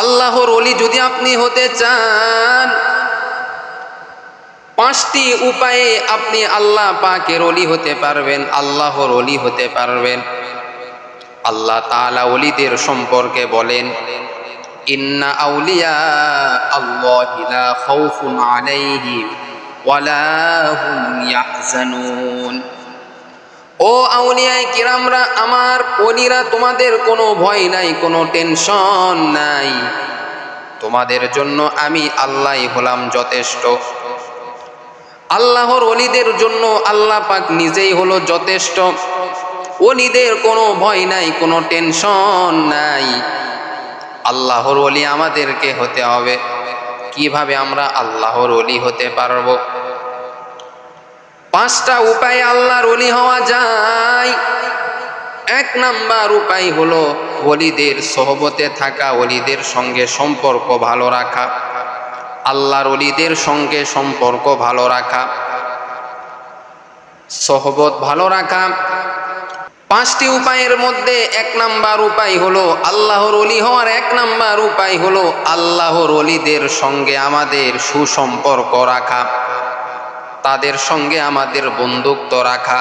আল্লাহর অলি যদি আপনি হতে চান, পাঁচটি উপায়ে আপনি আল্লাহ পাকের অলি হতে পারবেন, আল্লাহর অলি হতে পারবেন। আল্লাহ তাআলা অলিদের সম্পর্কে বলেন, ইন্না আউলিয়া আল্লাহি লা আলাইহিম ওয়ালা ও আউলিয়ায় কিরামরা, আমার অলিরা তোমাদের কোনো ভয় নাই, কোনো টেনশন নাই। তোমাদের জন্য আমি আল্লাহই হলাম যথেষ্ট। আল্লাহর অলিদের জন্য আল্লাহ পাক নিজেই হলো যথেষ্ট। অলিদের কোনো ভয় নাই, কোনো টেনশন নাই। আল্লাহর অলি আমাদেরকে হতে হবে। কীভাবে আমরা আল্লাহর অলি হতে পারব? পাঁচটা উপায়ে আল্লাহর অলি হওয়া যায়। এক নাম্বার উপায় হলো অলিদের সহবতে থাকা অলিদের সঙ্গে সম্পর্ক ভালো রাখা। আল্লাহর অলিদের সঙ্গে সম্পর্ক ভালো রাখা। সহবত ভালো রাখা। পাঁচটি উপায়ের মধ্যে এক নাম্বার উপায় হলো আল্লাহর অলি হওয়ার এক নাম্বার উপায় হলো আল্লাহর অলিদের সঙ্গে আমাদের সুসম্পর্ক রাখা। তাদের সঙ্গে আমাদের বন্ধুত্ব রাখা।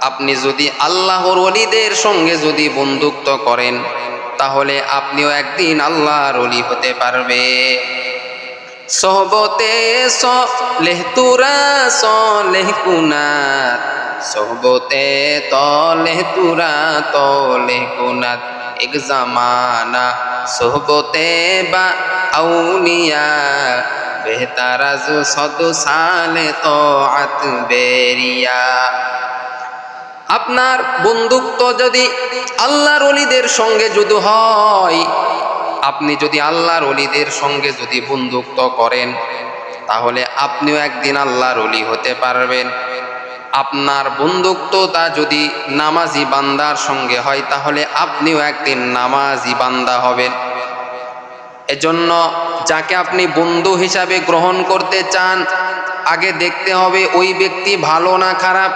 আপনি যদি আল্লাহর অলিদের সঙ্গে যদি বন্ধুত্ব করেন, তাহলে আপনিও একদিন আল্লাহর অলি হতে পারবে। সহবতে সলেহ তুরা সহবতে তলেহ তুরা, তলেহ কুনাত এক জামানা সহবতে বা আউলিয়া বেহতারাজ সদ সালে তো আত বেরিয়া। আপনার বন্ধুত্ব যদি আল্লাহর অলিদের সঙ্গে যদি হয়, আপনি যদি আল্লাহর অলিদের সঙ্গে যদি বন্ধুত্ব করেন, তাহলে আপনিও একদিন আল্লাহর অলি হতে পারবেন। আপনার বন্ধুত্বতা যদি নামাজি বান্দার সঙ্গে হয়, তাহলে আপনিও একদিন নামাজি বান্দা হবেন। এজন্য যাকে আপনি বন্ধু হিসাবে গ্রহণ করতে চান, আগে দেখতে হবে ওই ব্যক্তি ভালো না খারাপ।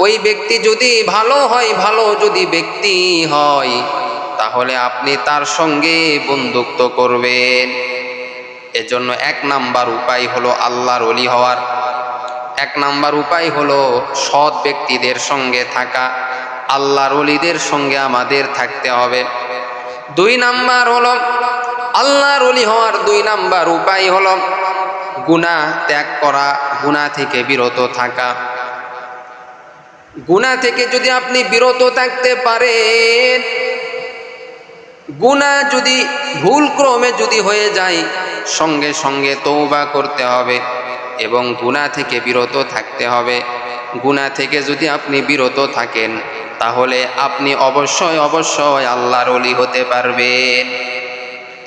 ওই ব্যক্তি যদি ভালো হয়, ভালো যদি ব্যক্তি হয়, তাহলে আপনি তার সঙ্গে বন্ধুত্ব করবেন। এজন্য এক নাম্বার উপায় হলো আল্লাহর অলি হওয়ার। এক নাম্বার উপায় হলো সৎ ব্যক্তিদের সঙ্গে থাকা। আল্লাহর অলিদের সঙ্গে আমাদের থাকতে হবে। দুই নাম্বার হলো আল্লাহর অলি হওয়ার দুই নাম্বার উপায় হল গুনাহ ত্যাগ করা গুনাহ থেকে বিরত থাকা। গুণা থেকে যদি আপনি বিরত থাকতে পারেন, গুণা যদি ভুল ক্রমে যদি হয়ে যায়, সঙ্গে সঙ্গে তৌবা করতে হবে এবং গুণা থেকে বিরত থাকতে হবে। গুণা থেকে যদি আপনি বিরত থাকেন, তাহলে আপনি অবশ্যই অবশ্যই আল্লাহর অলি হতে পারবেন।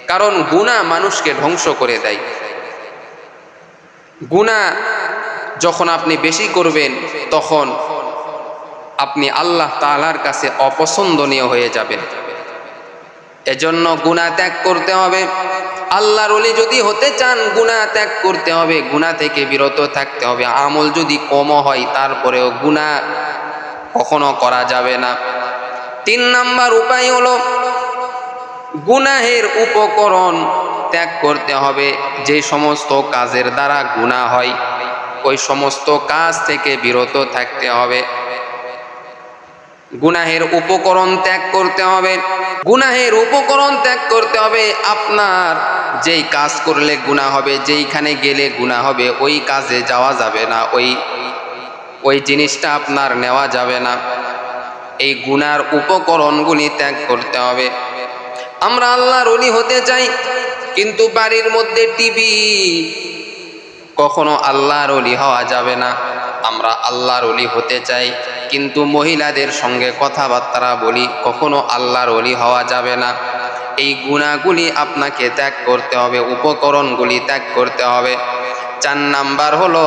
কারণ গুণা মানুষকে ধ্বংস করে দেয়। গুণা যখন আপনি বেশি করবেন, তখন আপনি আল্লাহ তালার কাছে অপছন্দনীয় হয়ে যাবেন। এজন্য গুণা ত্যাগ করতে হবে। আল্লাহর অলি যদি হতে চান, গুণা ত্যাগ করতে হবে। গুণা থেকে বিরত থাকতে হবে। আমল যদি কম হয়, তারপরেও গুণা কখনো করা যাবে না। তিন নাম্বার উপায় হলো গুনাহের উপকরণ ত্যাগ করতে হবে। যে সমস্ত কাজের দ্বারা গুণা হয়, ওই সমস্ত কাজ থেকে বিরত থাকতে হবে। গুনাহের উপকরণ ত্যাগ করতে হবে। গুনাহের উপকরণ ত্যাগ করতে হবে। আপনার যেই কাজ করলে গুণা হবে, যেইখানে গেলে গুণা হবে, ওই কাজে যাওয়া যাবে না। ওই ওই জিনিসটা আপনার নেওয়া যাবে না। এই গুনার উপকরণগুলি ত্যাগ করতে হবে। আমরা আল্লাহর অলি হতে চাই, কিন্তু বাড়ির মধ্যে টিভি। কখনো আল্লাহর অলি হওয়া যাবে না। আমরা আল্লাহর অলি হতে চাই, কিন্তু মহিলাদের সঙ্গে কথাবার্তা বলি, কখনো আল্লাহর অলি হওয়া যাবে না। এই গুণাগুলি আপনাকে ত্যাগ করতে হবে, উপকরণগুলি ত্যাগ করতে হবে। চার নাম্বার হলো,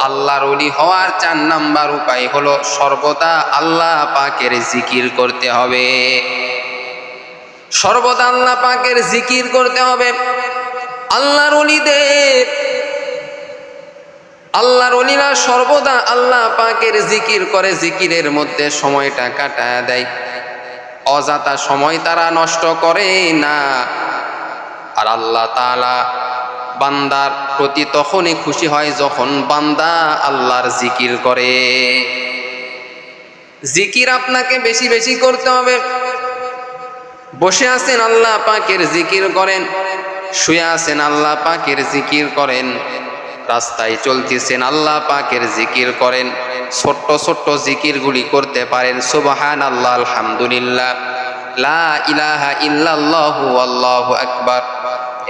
আল্লাহর অলি হওয়ার চার নাম্বার উপায় হলো সর্বদা আল্লাহ পাকের জিকির করতে হবে। সর্বদা আল্লাহ পাকের জিকির করতে হবে। আল্লাহর অলিদের, আল্লাহর অলিরা সর্বদা আল্লাহ পাকের জিকির করে, জিকিরের মধ্যে সময়টা কাটায় দেয়। অযথা সময় তারা নষ্ট করে না। আর আল্লাহ তাআলা বান্দার প্রতি তখনই খুশি হয় যখন বান্দা আল্লাহর জিকির করে। জিকির আপনাকে বেশি বেশি করতে হবে। বসে আছেন আল্লাহ পাকের জিকির করেন, শুয়ে আছেন আল্লাহ পাকের জিকির করেন, রাস্তায় চলতেছেন আল্লাহ পাকের জিকির করেন, ছোট্ট ছোট্ট জিকিরগুলি করতে পারেন সুবহান আল্লাহ আলহামদুলিল্লাহ, লা ইলাহা ইল্লাল্লাহু, আল্লাহু আকবার।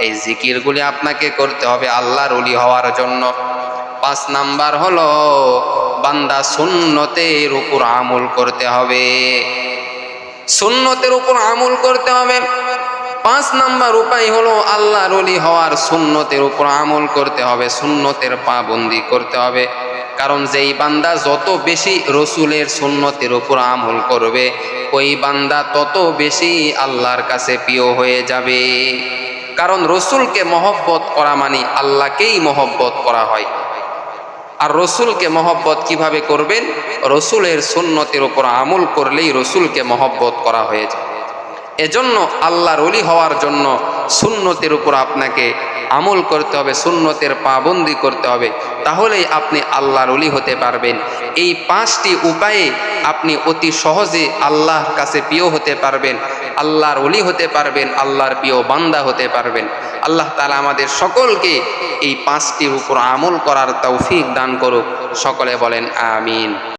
এই জিকিরগুলি আপনাকে করতে হবে আল্লাহর ওলি হওয়ার জন্য। পাঁচ নাম্বার হলো, বান্দা সুন্নতের উপর আমল করতে হবে। সুন্নতের উপর আমল করতে হবে। পাঁচ নাম্বার উপায় হলো আল্লাহর অলি হওয়ার সুন্নতের উপর আমল করতে হবে, সুন্নতের পাবন্দি করতে হবে। কারণ যেই বান্দা যত বেশি রসুলের সুন্নতের উপর আমল করবে, ওই বান্দা তত বেশি আল্লাহর কাছে প্রিয় হয়ে যাবে। কারণ রসুলকে মহব্বত করা মানে আল্লাহকেই মহব্বত করা হয়। আর রসুলকে মহব্বত কীভাবে করবেন? রসুলের সুন্নতের উপর আমল করলেই রসুলকে মহব্বত করা হয়ে যায়। এজন্য আল্লাহর অলি হওয়ার জন্য সুন্নতের উপর আপনাকে আমল করতে হবে, সুন্নতের পাবন্দি করতে হবে। তাহলেই আপনি আল্লাহর অলি হতে পারবেন। এই পাঁচটি উপায়ে আপনি অতি সহজে আল্লাহর কাছে প্রিয় হতে পারবেন, আল্লাহর অলি হতে পারবেন, আল্লাহর প্রিয় বান্দা হতে পারবেন। আল্লাহ তালা আমাদের সকলকে এই পাঁচটির উপর আমল করার তৌফিক দান করুক। সকলে বলেন, আমিন।